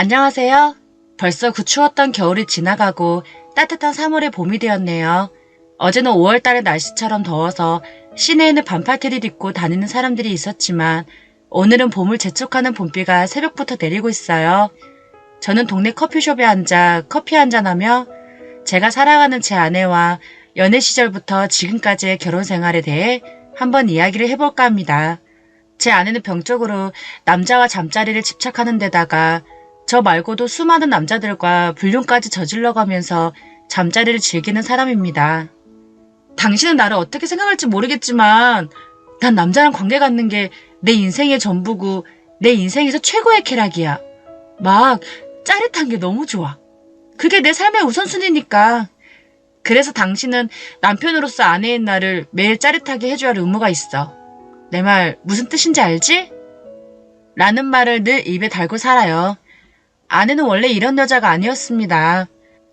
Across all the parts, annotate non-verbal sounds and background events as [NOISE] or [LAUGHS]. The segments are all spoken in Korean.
안녕하세요. 벌써 그 추웠던 겨울이 지나가고 따뜻한 3월의 봄이 되었네요. 어제는 5월달의 날씨처럼 더워서 시내에는 반팔티를 입고 다니는 사람들이 있었지만 오늘은 봄을 재촉하는 봄비가 새벽부터 내리고 있어요. 저는 동네 커피숍에 앉아 커피 한잔하며 제가 사랑하는 제 아내와 연애 시절부터 지금까지의 결혼 생활에 대해 한번 이야기를 해볼까 합니다. 제 아내는 병적으로 남자와 잠자리를 집착하는 데다가 저 말고도 수많은 남자들과 불륜까지 저질러 가면서 잠자리를 즐기는 사람입니다. 당신은 나를 어떻게 생각할지 모르겠지만 난 남자랑 관계 갖는 게 내 인생의 전부고 내 인생에서 최고의 쾌락이야. 막 짜릿한 게 너무 좋아. 그게 내 삶의 우선순위니까. 그래서 당신은 남편으로서 아내인 나를 매일 짜릿하게 해줘야 할 의무가 있어. 내 말 무슨 뜻인지 알지? 라는 말을 늘 입에 달고 살아요. 아내는 원래 이런 여자가 아니었습니다.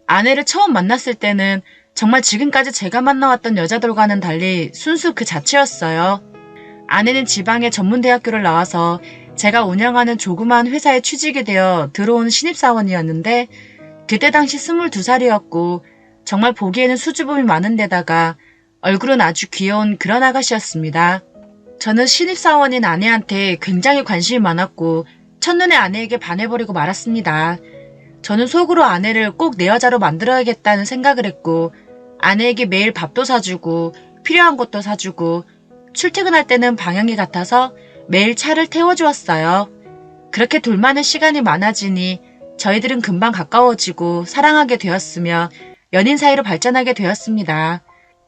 아내를 처음 만났을 때는 정말 지금까지 제가 만나왔던 여자들과는 달리 순수 그 자체였어요. 아내는 지방의 전문대학교를 나와서 제가 운영하는 조그마한 회사에 취직이 되어 들어온 신입사원이었는데 그때 당시 22살이었고 정말 보기에는 수줍음이 많은 데다가 얼굴은 아주 귀여운 그런 아가씨였습니다. 저는 신입사원인 아내한테 굉장히 관심이 많았고 첫눈에 아내에게 반해버리고 말았습니다. 저는 속으로 아내를 꼭 내 여자로 만들어야겠다는 생각을 했고 아내에게 매일 밥도 사주고 필요한 것도 사주고 출퇴근할 때는 방향이 같아서 매일 차를 태워주었어요. 그렇게 둘만의 시간이 많아지니 저희들은 금방 가까워지고 사랑하게 되었으며 연인 사이로 발전하게 되었습니다.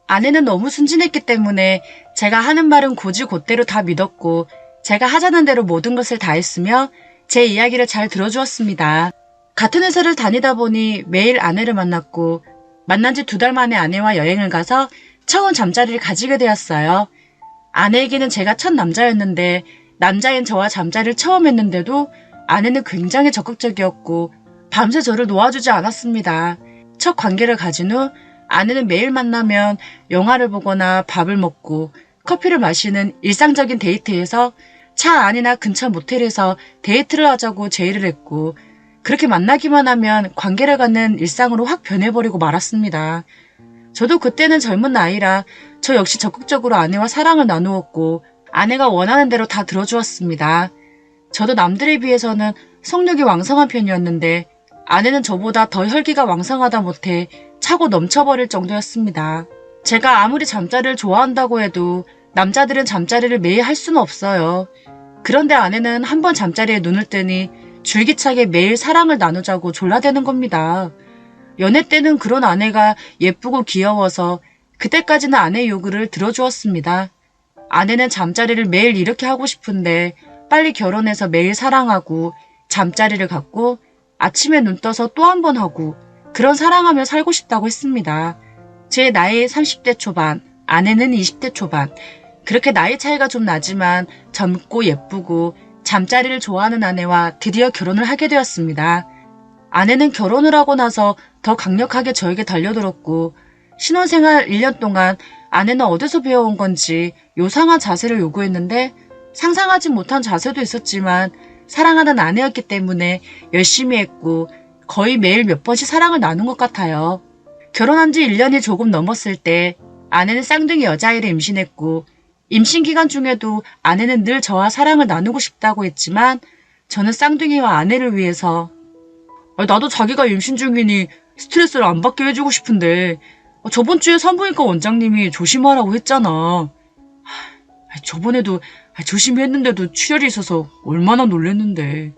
아내는 너무 순진했기 때문에 제가 하는 말은 고지곧대로 다 믿었고 제가 하자는 대로 모든 것을 다 했으며 제 이야기를 잘 들어주었습니다. 같은 회사를 다니다 보니 매일 아내를 만났고 만난 지 두 달 만에 아내와 여행을 가서 처음 잠자리를 가지게 되었어요. 아내에게는 제가 첫 남자였는데 남자인 저와 잠자리를 처음 했는데도 아내는 굉장히 적극적이었고 밤새 저를 놓아주지 않았습니다. 첫 관계를 가진 후 아내는 매일 만나면 영화를 보거나 밥을 먹고 커피를 마시는 일상적인 데이트에서 차 안이나 근처 모텔에서 데이트를 하자고 제의를 했고 그렇게 만나기만 하면 관계를 갖는 일상으로 확 변해버리고 말았습니다. 저도 그때는 젊은 나이라 저 역시 적극적으로 아내와 사랑을 나누었고 아내가 원하는 대로 다 들어주었습니다. 저도 남들에 비해서는 성욕이 왕성한 편이었는데 아내는 저보다 더 혈기가 왕성하다 못해 차고 넘쳐버릴 정도였습니다. 제가 아무리 잠자리를 좋아한다고 해도 남자들은 잠자리를 매일 할 수는 없어요. 그런데 아내는 한 번 잠자리에 눈을 뜨니 줄기차게 매일 사랑을 나누자고 졸라대는 겁니다. 연애 때는 그런 아내가 예쁘고 귀여워서 그때까지는 아내의 요구를 들어주었습니다. 아내는 잠자리를 매일 이렇게 하고 싶은데 빨리 결혼해서 매일 사랑하고 잠자리를 갖고 아침에 눈 떠서 또 한 번 하고 그런 사랑하며 살고 싶다고 했습니다. 제 나이 30대 초반, 아내는 20대 초반. 그렇게 나이 차이가 좀 나지만 젊고 예쁘고 잠자리를 좋아하는 아내와 드디어 결혼을 하게 되었습니다. 아내는 결혼을 하고 나서 더 강력하게 저에게 달려들었고 신혼생활 1년 동안 아내는 어디서 배워온 건지 요상한 자세를 요구했는데 상상하지 못한 자세도 있었지만 사랑하는 아내였기 때문에 열심히 했고 거의 매일 몇 번씩 사랑을 나눈 것 같아요. 결혼한 지 1년이 조금 넘었을 때 아내는 쌍둥이 여자아이를 임신했고 임신 기간 중에도 아내는 늘 저와 사랑을 나누고 싶다고 했지만 저는 쌍둥이와 아내를 위해서 아니, 나도 자기가 임신 중이니 스트레스를 안 받게 해주고 싶은데 아, 저번 주에 산부인과 원장님이 조심하라고 했잖아. 아, 저번에도 아, 조심히 했는데도 출혈이 있어서 얼마나 놀랬는데.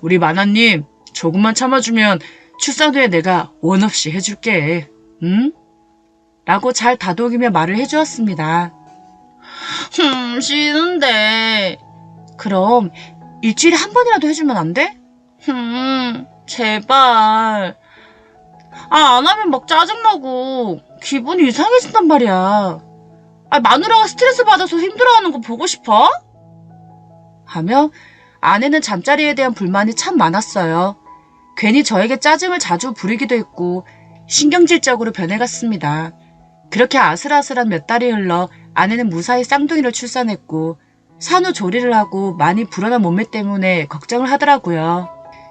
우리 마나님 조금만 참아주면 출산 후에 내가 원 없이 해줄게. 응? 라고 잘 다독이며 말을 해주었습니다. 흠, 싫은데. 그럼 일주일에 한 번이라도 해주면 안 돼? 흠, 제발. 아, 안 하면 막 짜증나고 기분이 이상해진단 말이야. 아, 마누라가 스트레스 받아서 힘들어하는 거 보고 싶어? 하며 아내는 잠자리에 대한 불만이 참 많았어요. 괜히 저에게 짜증을 자주 부리기도 했고 신경질적으로 변해갔습니다. 그렇게 아슬아슬한 몇 달이 흘러 아내는 무사히 쌍둥이를 출산했고 산후 조리를 하고 많이 불어난 몸매 때문에 걱정을 하더라고요.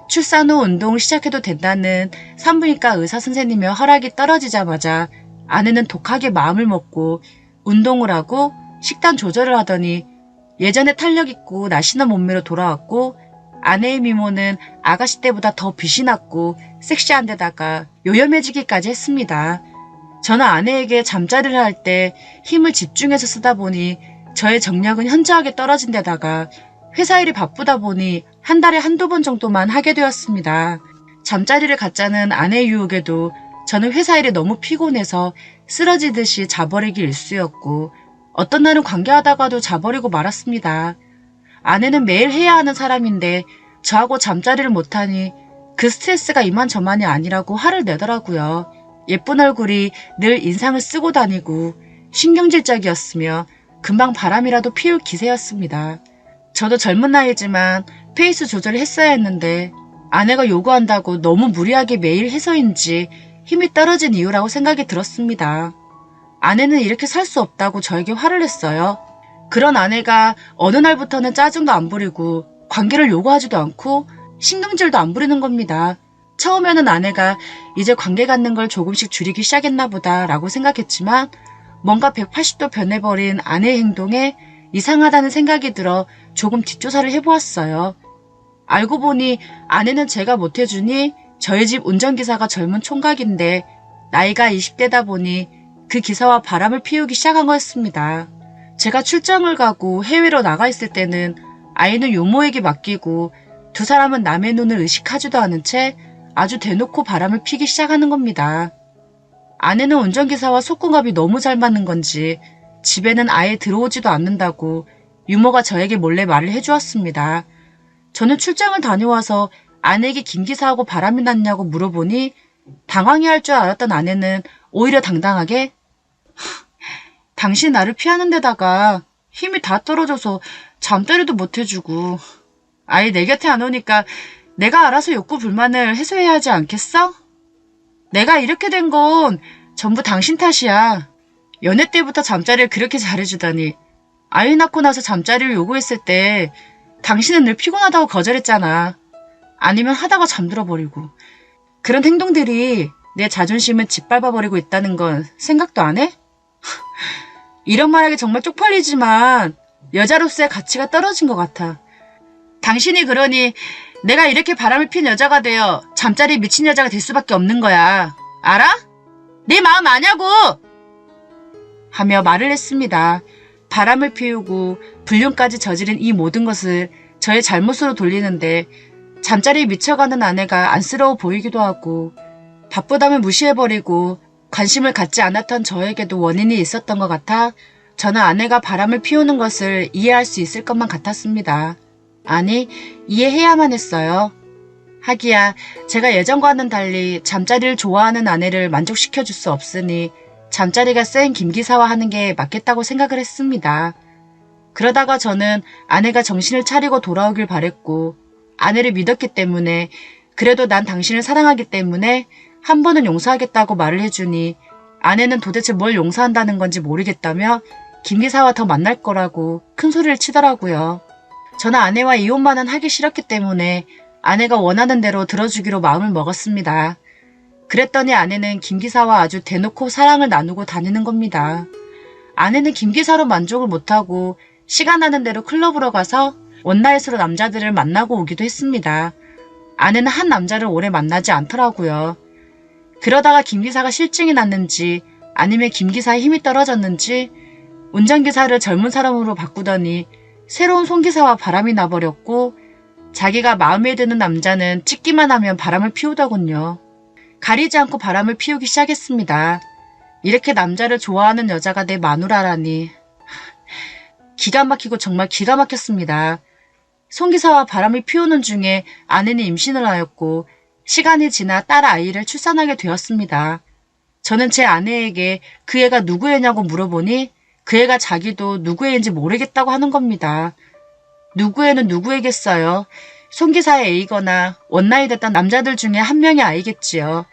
출산 후 운동을 시작해도 된다는 산부인과 의사 선생님의 허락이 떨어지자마자 아내는 독하게 마음을 먹고 운동을 하고 식단 조절을 하더니 예전에 탄력 있고 날씬한 몸매로 돌아왔고 아내의 미모는 아가씨 때보다 더 빛이 났고 섹시한 데다가 요염해지기까지 했습니다. 저는 아내에게 잠자리를 할 때 힘을 집중해서 쓰다 보니 저의 정력은 현저하게 떨어진 데다가 회사 일이 바쁘다 보니 한 달에 한두 번 정도만 하게 되었습니다. 잠자리를 갖자는 아내의 유혹에도 저는 회사 일이 너무 피곤해서 쓰러지듯이 자버리기 일쑤였고 어떤 날은 관계하다가도 자버리고 말았습니다. 아내는 매일 해야 하는 사람인데 저하고 잠자리를 못하니 그 스트레스가 이만저만이 아니라고 화를 내더라고요. 예쁜 얼굴이 늘 인상을 쓰고 다니고 신경질적이었으며 금방 바람이라도 피울 기세였습니다. 저도 젊은 나이지만 페이스 조절을 했어야 했는데 아내가 요구한다고 너무 무리하게 매일 해서인지 힘이 떨어진 이유라고 생각이 들었습니다. 아내는 이렇게 살 수 없다고 저에게 화를 냈어요. 그런 아내가 어느 날부터는 짜증도 안 부리고 관계를 요구하지도 않고 신경질도 안 부리는 겁니다. 처음에는 아내가 이제 관계 갖는 걸 조금씩 줄이기 시작했나 보다 라고 생각했지만 뭔가 180도 변해버린 아내의 행동에 이상하다는 생각이 들어 조금 뒷조사를 해보았어요. 알고 보니 아내는 제가 못해주니 저희 집 운전기사가 젊은 총각인데 나이가 20대다 보니 그 기사와 바람을 피우기 시작한 거였습니다. 제가 출장을 가고 해외로 나가 있을 때는 아이는 요모에게 맡기고 두 사람은 남의 눈을 의식하지도 않은 채 아주 대놓고 바람을 피기 시작하는 겁니다. 아내는 운전기사와 속궁합이 너무 잘 맞는 건지 집에는 아예 들어오지도 않는다고 유모가 저에게 몰래 말을 해주었습니다. 저는 출장을 다녀와서 아내에게 김기사하고 바람이 났냐고 물어보니 당황해 할 줄 알았던 아내는 오히려 당당하게 [LAUGHS] 당신 나를 피하는 데다가 힘이 다 떨어져서 잠자리도 못 해주고 아예 내 곁에 안 오니까 내가 알아서 욕구 불만을 해소해야 하지 않겠어? 내가 이렇게 된 건 전부 당신 탓이야. 연애 때부터 잠자리를 그렇게 잘해주다니. 아이 낳고 나서 잠자리를 요구했을 때 당신은 늘 피곤하다고 거절했잖아. 아니면 하다가 잠들어 버리고. 그런 행동들이 내 자존심을 짓밟아 버리고 있다는 건 생각도 안 해? [LAUGHS] 이런 말하기 정말 쪽팔리지만 여자로서의 가치가 떨어진 것 같아. 당신이 그러니 내가 이렇게 바람을 핀 여자가 되어 잠자리 미친 여자가 될 수밖에 없는 거야. 알아? 내 마음 아냐고! 하며 말을 했습니다. 바람을 피우고 불륜까지 저지른 이 모든 것을 저의 잘못으로 돌리는데 잠자리에 미쳐가는 아내가 안쓰러워 보이기도 하고 바쁘다면 무시해버리고 관심을 갖지 않았던 저에게도 원인이 있었던 것 같아 저는 아내가 바람을 피우는 것을 이해할 수 있을 것만 같았습니다. 아니, 이해해야만 했어요. 하기야 제가 예전과는 달리 잠자리를 좋아하는 아내를 만족시켜 줄 수 없으니 잠자리가 센 김기사와 하는 게 맞겠다고 생각을 했습니다. 그러다가 저는 아내가 정신을 차리고 돌아오길 바랬고 아내를 믿었기 때문에 그래도 난 당신을 사랑하기 때문에 한 번은 용서하겠다고 말을 해주니 아내는 도대체 뭘 용서한다는 건지 모르겠다며 김기사와 더 만날 거라고 큰 소리를 치더라고요. 저는 아내와 이혼만은 하기 싫었기 때문에 아내가 원하는 대로 들어주기로 마음을 먹었습니다. 그랬더니 아내는 김기사와 아주 대놓고 사랑을 나누고 다니는 겁니다. 아내는 김기사로 만족을 못하고 시간 나는 대로 클럽으로 가서 원나잇으로 남자들을 만나고 오기도 했습니다. 아내는 한 남자를 오래 만나지 않더라고요. 그러다가 김기사가 실증이 났는지 아니면 김기사의 힘이 떨어졌는지 운전기사를 젊은 사람으로 바꾸더니 새로운 송기사와 바람이 나버렸고 자기가 마음에 드는 남자는 찍기만 하면 바람을 피우더군요. 가리지 않고 바람을 피우기 시작했습니다. 이렇게 남자를 좋아하는 여자가 내 마누라라니. 기가 막히고 정말 기가 막혔습니다. 송기사와 바람을 피우는 중에 아내는 임신을 하였고 시간이 지나 딸 아이를 출산하게 되었습니다. 저는 제 아내에게 그 애가 누구 애냐고 물어보니 그 애가 자기도 누구 애인지 모르겠다고 하는 겁니다. 누구 애는 누구에겠어요. 송기사의 애이거나 원나이 됐던 남자들 중에 한 명의 아이겠지요.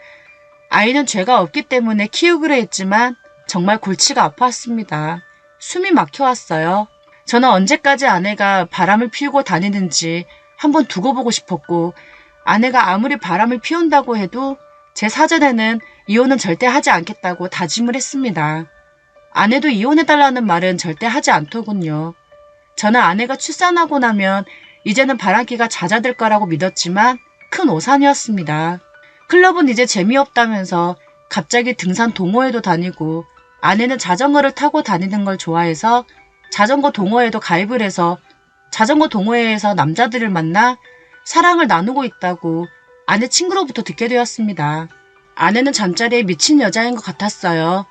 아이는 죄가 없기 때문에 키우기로 했지만 정말 골치가 아팠습니다. 숨이 막혀왔어요. 저는 언제까지 아내가 바람을 피우고 다니는지 한번 두고 보고 싶었고 아내가 아무리 바람을 피운다고 해도 제 사전에는 이혼은 절대 하지 않겠다고 다짐을 했습니다. 아내도 이혼해달라는 말은 절대 하지 않더군요. 저는 아내가 출산하고 나면 이제는 바람기가 잦아들 거라고 믿었지만 큰 오산이었습니다. 클럽은 이제 재미없다면서 갑자기 등산 동호회도 다니고 아내는 자전거를 타고 다니는 걸 좋아해서 자전거 동호회도 가입을 해서 자전거 동호회에서 남자들을 만나 사랑을 나누고 있다고 아내 친구로부터 듣게 되었습니다. 아내는 잠자리에 미친 여자인 것 같았어요.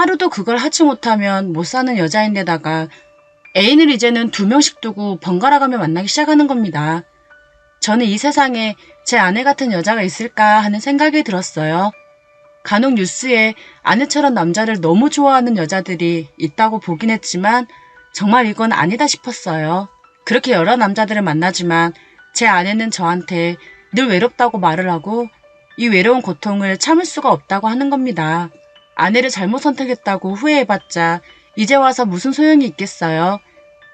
하루도 그걸 하지 못하면 못 사는 여자인데다가 애인을 이제는 두 명씩 두고 번갈아가며 만나기 시작하는 겁니다. 저는 이 세상에 제 아내 같은 여자가 있을까 하는 생각이 들었어요. 간혹 뉴스에 아내처럼 남자를 너무 좋아하는 여자들이 있다고 보긴 했지만 정말 이건 아니다 싶었어요. 그렇게 여러 남자들을 만나지만 제 아내는 저한테 늘 외롭다고 말을 하고 이 외로운 고통을 참을 수가 없다고 하는 겁니다. 아내를 잘못 선택했다고 후회해봤자 이제 와서 무슨 소용이 있겠어요.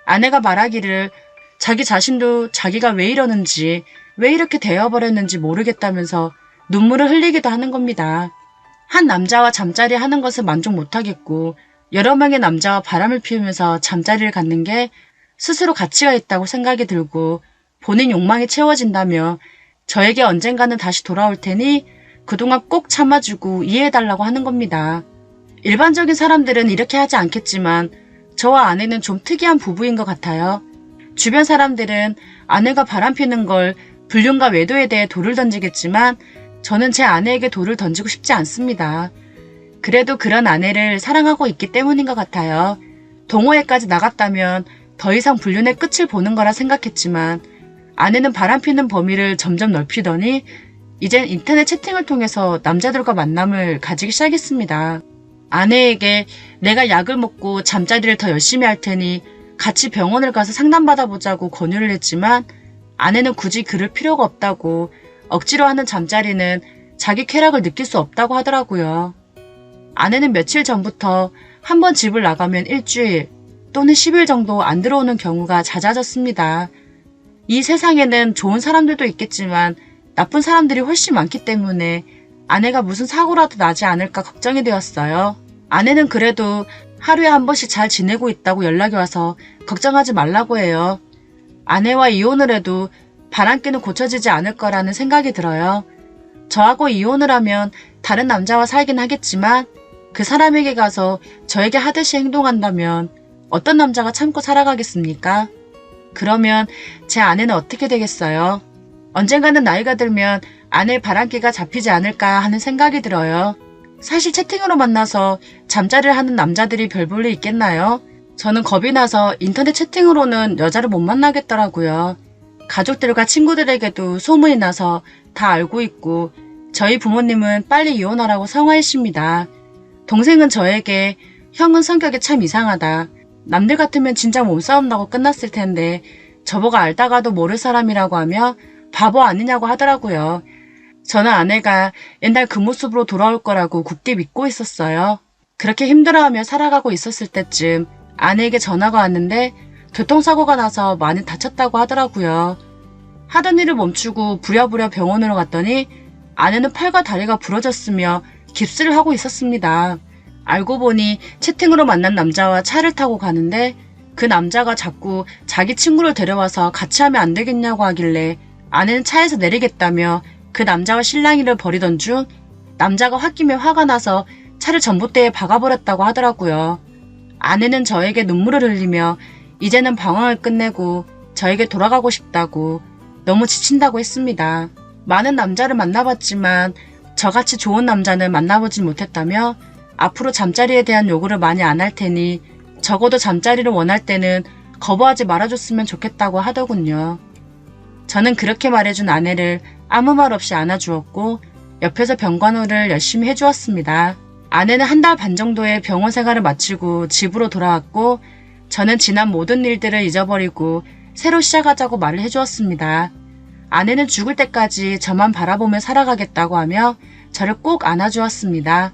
아내가 말하기를 자기 자신도 자기가 왜 이러는지 왜 이렇게 되어버렸는지 모르겠다면서 눈물을 흘리기도 하는 겁니다. 한 남자와 잠자리 하는 것을 만족 못하겠고 여러 명의 남자와 바람을 피우면서 잠자리를 갖는 게 스스로 가치가 있다고 생각이 들고 본인 욕망이 채워진다며 저에게 언젠가는 다시 돌아올 테니 그동안 꼭 참아주고 이해해달라고 하는 겁니다. 일반적인 사람들은 이렇게 하지 않겠지만 저와 아내는 좀 특이한 부부인 것 같아요. 주변 사람들은 아내가 바람피는 걸 불륜과 외도에 대해 돌을 던지겠지만 저는 제 아내에게 돌을 던지고 싶지 않습니다. 그래도 그런 아내를 사랑하고 있기 때문인 것 같아요. 동호회까지 나갔다면 더 이상 불륜의 끝을 보는 거라 생각했지만 아내는 바람피는 범위를 점점 넓히더니 이젠 인터넷 채팅을 통해서 남자들과 만남을 가지기 시작했습니다. 아내에게 내가 약을 먹고 잠자리를 더 열심히 할 테니 같이 병원을 가서 상담받아보자고 권유를 했지만 아내는 굳이 그럴 필요가 없다고 억지로 하는 잠자리는 자기 쾌락을 느낄 수 없다고 하더라고요. 아내는 며칠 전부터 한 번 집을 나가면 일주일 또는 10일 정도 안 들어오는 경우가 잦아졌습니다. 이 세상에는 좋은 사람들도 있겠지만 나쁜 사람들이 훨씬 많기 때문에 아내가 무슨 사고라도 나지 않을까 걱정이 되었어요. 아내는 그래도 하루에 한 번씩 잘 지내고 있다고 연락이 와서 걱정하지 말라고 해요. 아내와 이혼을 해도 바람기는 고쳐지지 않을 거라는 생각이 들어요. 저하고 이혼을 하면 다른 남자와 살긴 하겠지만 그 사람에게 가서 저에게 하듯이 행동한다면 어떤 남자가 참고 살아가겠습니까? 그러면 제 아내는 어떻게 되겠어요? 언젠가는 나이가 들면 아내의 바람기가 잡히지 않을까 하는 생각이 들어요. 사실 채팅으로 만나서 잠자리를 하는 남자들이 별 볼 일 있겠나요? 저는 겁이 나서 인터넷 채팅으로는 여자를 못 만나겠더라고요. 가족들과 친구들에게도 소문이 나서 다 알고 있고 저희 부모님은 빨리 이혼하라고 성화했습니다. 동생은 저에게 형은 성격이 참 이상하다. 남들 같으면 진짜 몸싸움 나고 끝났을 텐데 저보고 알다가도 모를 사람이라고 하며 바보 아니냐고 하더라고요. 저는 아내가 옛날 그 모습으로 돌아올 거라고 굳게 믿고 있었어요. 그렇게 힘들어하며 살아가고 있었을 때쯤 아내에게 전화가 왔는데 교통사고가 나서 많이 다쳤다고 하더라고요. 하던 일을 멈추고 부랴부랴 병원으로 갔더니 아내는 팔과 다리가 부러졌으며 깁스를 하고 있었습니다. 알고 보니 채팅으로 만난 남자와 차를 타고 가는데 그 남자가 자꾸 자기 친구를 데려와서 같이 하면 안 되겠냐고 하길래 아내는 차에서 내리겠다며 그 남자와 실랑이를 벌이던 중 남자가 홧김에 화가 나서 차를 전봇대에 박아버렸다고 하더라고요. 아내는 저에게 눈물을 흘리며 이제는 방황을 끝내고 저에게 돌아가고 싶다고 너무 지친다고 했습니다. 많은 남자를 만나봤지만 저같이 좋은 남자는 만나보진 못했다며 앞으로 잠자리에 대한 요구를 많이 안 할 테니 적어도 잠자리를 원할 때는 거부하지 말아줬으면 좋겠다고 하더군요. 저는 그렇게 말해준 아내를 아무 말 없이 안아주었고 옆에서 병간호를 열심히 해주었습니다. 아내는 한 달 반 정도의 병원 생활을 마치고 집으로 돌아왔고 저는 지난 모든 일들을 잊어버리고 새로 시작하자고 말을 해주었습니다. 아내는 죽을 때까지 저만 바라보며 살아가겠다고 하며 저를 꼭 안아주었습니다.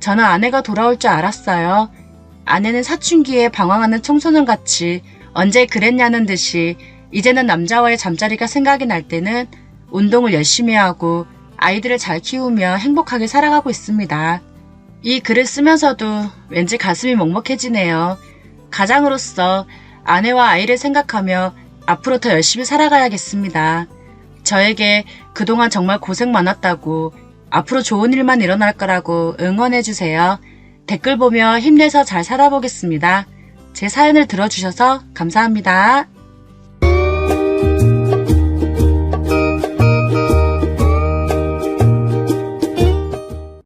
저는 아내가 돌아올 줄 알았어요. 아내는 사춘기에 방황하는 청소년 같이 언제 그랬냐는 듯이 이제는 남자와의 잠자리가 생각이 날 때는 운동을 열심히 하고 아이들을 잘 키우며 행복하게 살아가고 있습니다. 이 글을 쓰면서도 왠지 가슴이 먹먹해지네요. 가장으로서 아내와 아이를 생각하며 앞으로 더 열심히 살아가야겠습니다. 저에게 그동안 정말 고생 많았다고 앞으로 좋은 일만 일어날 거라고 응원해주세요. 댓글 보며 힘내서 잘 살아보겠습니다. 제 사연을 들어주셔서 감사합니다.